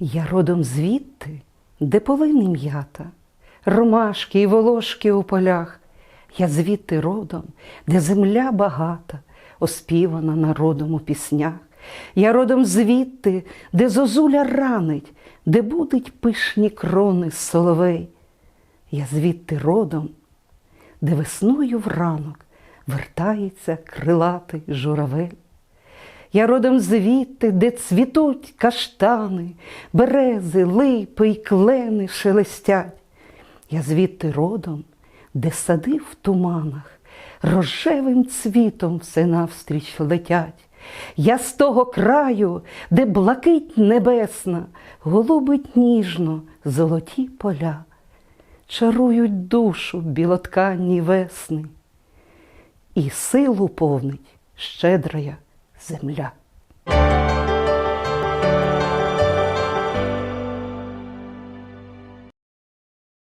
Я родом звідти, де полини м'ята, ромашки і волошки у полях. Я звідти родом, де земля багата, оспівана народом у піснях. Я родом звідти, де зозуля ранить, де будуть пишні крони соловей. Я звідти родом, де весною вранок вертається крилатий журавель. Я родом звідти, де цвітуть каштани, берези, липи й клени шелестять. Я звідти родом, де сади в туманах, рожевим цвітом все навстріч летять. Я з того краю, де блакить небесна, голубить ніжно золоті поля, чарують душу білотканні весни, і силу повнить щедрая земля.